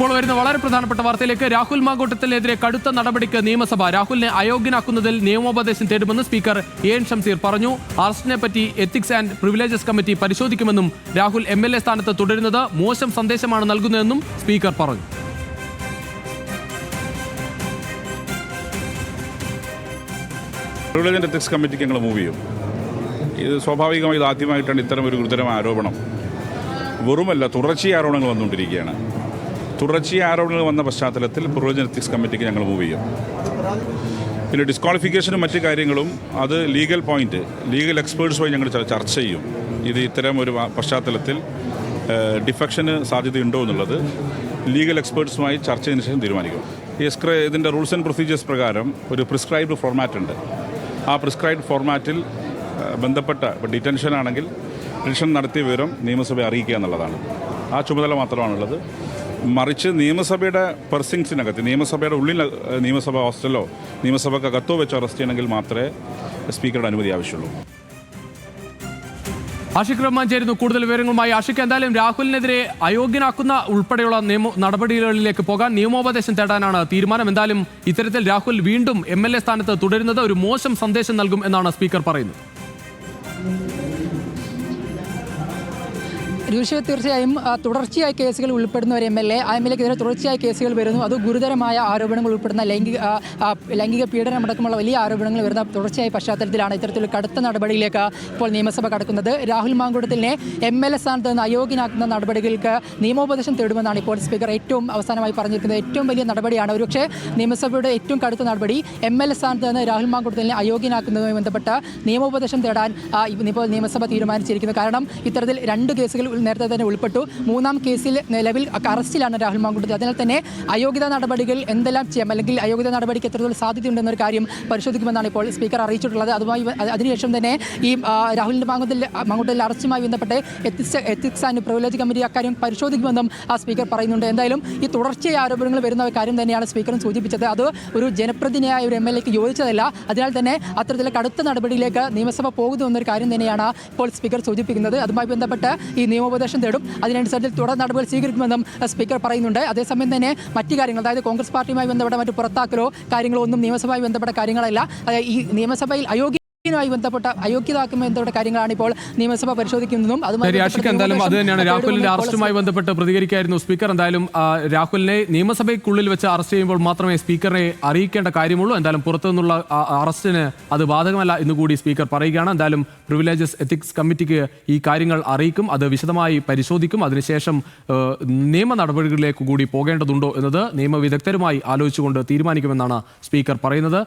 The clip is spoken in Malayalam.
ഇപ്പോൾ വരുന്ന വളരെ പ്രധാനപ്പെട്ട വാർത്തയിലേക്ക് രാഹുൽ മാങ്കോട്ടത്തിനെതിരെ കടുത്ത നടപടിക്ക് നിയമസഭ രാഹുലിനെ അയോഗ്യനാക്കുന്നതിൽ നിയമോപദേശം തേടുമെന്ന് സ്പീക്കർ എ എൻ ഷംസീർ പറഞ്ഞു. അറസ്റ്റിനെ പറ്റി എത്തിക്സ് ആൻഡ് പ്രിവിലേജസ് കമ്മിറ്റി പരിശോധിക്കുമെന്നും രാഹുൽ എം എൽ എ സ്ഥാനത്ത് തുടരുന്നത് മോശം സന്ദേശമാണ് നൽകുന്നതെന്നും സ്പീക്കർ പറഞ്ഞു. എത്തിക്സ് കമ്മിറ്റിക്ക് ഞങ്ങൾ മൂവ് ചെയ്യും. ഇത് സ്വാഭാവികമായി ഇത് ആദ്യമായിട്ടാണ് ഇത്തരം ഒരു ഗുരുതരമായ ആരോപണം. വെറുമല്ല തുടർച്ചയായ ആരോപണങ്ങൾ വന്നുകൊണ്ടിരിക്കുകയാണ്. തുടർച്ചയായ ആരോപണങ്ങൾ വന്ന പശ്ചാത്തലത്തിൽ എത്തിക്സ് കമ്മിറ്റിക്ക് ഞങ്ങൾ മൂവ് ചെയ്യും. പിന്നെ ഡിസ്ക്വാളിഫിക്കേഷനും മറ്റു കാര്യങ്ങളും അത് ലീഗൽ പോയിന്റ് ലീഗൽ എക്സ്പേർട്സുമായി ഞങ്ങൾ ചർച്ച ചെയ്യും. ഇത് ഇത്തരം ഒരു പശ്ചാത്തലത്തിൽ ഡിഫക്ഷന് സാധ്യതയുണ്ടോ എന്നുള്ളത് ലീഗൽ എക്സ്പേർട്സുമായി ചർച്ച ചെയ്തതിനു ശേഷം തീരുമാനിക്കും. എസ്ക്ര ഇതിന്റെ റൂൾസ് ആൻഡ് പ്രൊസീജിയേഴ്സ് പ്രകാരം ഒരു പ്രിസ്ക്രൈബ്ഡ് ഫോർമാറ്റ് ഉണ്ട്. ആ പ്രിസ്ക്രൈബ്ഡ് ഫോർമാറ്റിൽ ബന്ധപ്പെട്ട ഇപ്പോൾ ഡിറ്റൻഷൻ ആണെങ്കിൽ ഡിറ്റൻഷൻ നടത്തിയ വിവരം നിയമസഭയെ അറിയിക്കുക എന്നുള്ളതാണ്. ആ ചുമതല മാത്രമാണുള്ളത്. മറിച്ച് നിയമസഭയുടെ പെർസിങ്സിനകത്ത് നിയമസഭയുടെ ഉള്ളിൽ നിയമസഭ ഹോസ്റ്റലോ നിയമസഭക്കകത്തോ വെച്ച് അറസ്റ്റ് ചെയ്യണമെങ്കിൽ മാത്രമേ സ്പീക്കറുടെ അനുമതി ആവശ്യമുള്ളൂ. ആഷിഖ് റഹ്മാൻ ചേരുന്നു. കൂടുതൽ വിവരങ്ങളുമായി ആഷിഖ്. എന്തായാലും രാഹുലിനെതിരെ അയോഗ്യനാക്കുന്ന ഉൾപ്പെടെയുള്ള നിയമ നടപടികളിലേക്ക് പോകാൻ നിയമോപദേശം തേടാനാണ് തീരുമാനം. എന്തായാലും ഇത്തരത്തിൽ രാഹുൽ വീണ്ടും എ സ്ഥാനത്ത് തുടരുന്നത് ഒരു മോശം സന്ദേശം നൽകും എന്നാണ് സ്പീക്കർ പറയുന്നത്. രൂക്ഷ തീർച്ചയായും തുടർച്ചയായി കേസുകൾ ഉൾപ്പെടുന്ന ഒരു M L A M L എക്കെതിരെ തുടർച്ചയായ കേസുകൾ വരുന്നു. അത് ഗുരുതരമായ ആരോപണങ്ങൾ ഉൾപ്പെടുന്ന ലൈംഗിക ലൈംഗിക പീഡനമടക്കമുള്ള വലിയ ആരോപണങ്ങൾ വരുന്ന തുടർച്ചയായ പശ്ചാത്തലത്തിലാണ് ഇത്തരത്തിലുള്ള കടുത്ത നടപടിയിലേക്ക് ഇപ്പോൾ നിയമസഭ കടക്കുന്നത്. രാഹുൽ മാങ്കുടത്തിനെ എം എൽ എ സ്ഥാനത്ത് നിന്ന് അയോഗ്യനാക്കുന്ന നടപടികൾക്ക് നിയമോപദേശം തേടുമെന്നാണ് ഇപ്പോൾ സ്പീക്കർ ഏറ്റവും അവസാനമായി പറഞ്ഞിരിക്കുന്നത്. ഏറ്റവും വലിയ നടപടിയാണ്. ഒരുപക്ഷെ നിയമസഭയുടെ ഏറ്റവും കടുത്ത നടപടി എം എൽ എ സ്ഥാനത്ത് നിന്ന് രാഹുൽ മാങ്കുടത്തിനെ അയോഗ്യനാക്കുന്നതുമായി ബന്ധപ്പെട്ട നിയമോപദേശം തേടാൻ ഇപ്പോൾ നിയമസഭ തീരുമാനിച്ചിരിക്കുന്നത്. കാരണം ഇത്തരത്തിൽ രണ്ട് കേസുകൾ നേരത്തെ തന്നെ ഉൾപ്പെട്ടു. മൂന്നാം കേസിൽ നിലവിൽ അറസ്റ്റിലാണ് രാഹുൽ മാങ്കുട്ടത്തിൽ അതിനാൽ തന്നെ അയോഗ്യതാ നടപടികൾ എന്തെല്ലാം ചെയ്യാം? അല്ലെങ്കിൽ അയോഗ്യതാ നടപടിക്ക് എത്രത്തോളം സാധ്യതയുണ്ടെന്നൊരു കാര്യം പരിശോധിക്കുമെന്നാണ് ഇപ്പോൾ സ്പീക്കർ അറിയിച്ചിട്ടുള്ളത്. അതുമായി അതിനുശേഷം തന്നെ ഈ രാഹുലിന്റെ മാങ്കുട്ടൽ മാങ്കുട്ടൽ അറസ്റ്റുമായി ബന്ധപ്പെട്ട് ethics ethics and privilege committee അക്കാര്യം പരിശോധിക്കുമെന്നും ആ സ്പീക്കർ പറയുന്നുണ്ട്. എന്തായാലും ഈ തുടർച്ചയായ ആരോപണങ്ങൾ വരുന്ന കാര്യം തന്നെയാണ് സ്പീക്കറും സൂചിപ്പിച്ചത്. അത് ഒരു ജനപ്രതിനിധിയായ ഒരു എം എൽ എക്ക് യോജിച്ചതല്ല. അതിനാൽ തന്നെ അത്തരത്തിലെ കടുത്ത നടപടിയിലേക്ക് നിയമസഭ പോകുന്നു എന്നൊരു കാര്യം തന്നെയാണ് ഇപ്പോൾ സ്പീക്കർ സൂചിപ്പിക്കുന്നത്. അതുമായി ബന്ധപ്പെട്ട് ഈ നിയമോപദേശം തേടും. അതിനനുസരിച്ച് തുടർ നടപടികൾ സ്വീകരിക്കുമെന്നും സ്പീക്കർ പറയുന്നുണ്ട്. അതേസമയം തന്നെ മറ്റു കാര്യങ്ങൾ അതായത് കോൺഗ്രസ് പാർട്ടിയുമായി ബന്ധപ്പെട്ട മറ്റു പുറത്താക്കലോ കാര്യങ്ങളോ ഒന്നും നിയമസഭയുമായി ബന്ധപ്പെട്ട കാര്യങ്ങളല്ല. ഈ നിയമസഭയിൽ അയോഗ്യനുമായി ബന്ധപ്പെട്ട അയോഗ്യതാക്കുമായി ബന്ധപ്പെട്ട കാര്യങ്ങളാണ് ഇപ്പോൾ നിയമസഭ പരിശോധിക്കുന്നതും അതുമായി എന്തായാലും അത് തന്നെയാണ്. രാഹുലിന്റെ അറസ്റ്റുമായി ബന്ധപ്പെട്ട് പ്രതികരിക്കായിരുന്നു സ്പീക്കർ. എന്തായാലും രാഹുലിനെ നിയമസഭയ്ക്കുള്ളിൽ വെച്ച് അറസ്റ്റ് ചെയ്യുമ്പോൾ മാത്രമേ സ്പീക്കറിനെ അറിയിക്കേണ്ട കാര്യമുള്ളൂ. എന്തായാലും പുറത്തു നിന്നുള്ള അറസ്റ്റിന് അത് ബാധകമല്ല എന്ന് കൂടി സ്പീക്കർ പറയുകയാണ്. എന്തായാലും പ്രിവിലേജസ് എത്തിക്സ് കമ്മിറ്റിക്ക് ഈ കാര്യങ്ങൾ അറിയിക്കും. അത് വിശദമായി പരിശോധിക്കും. അതിനുശേഷം നിയമ നടപടികളിലേക്ക് കൂടി പോകേണ്ടതുണ്ടോ എന്നത് നിയമവിദഗ്ധരുമായി ആലോചിച്ചുകൊണ്ട് തീരുമാനിക്കുമെന്നാണ് സ്പീക്കർ പറയുന്നത്.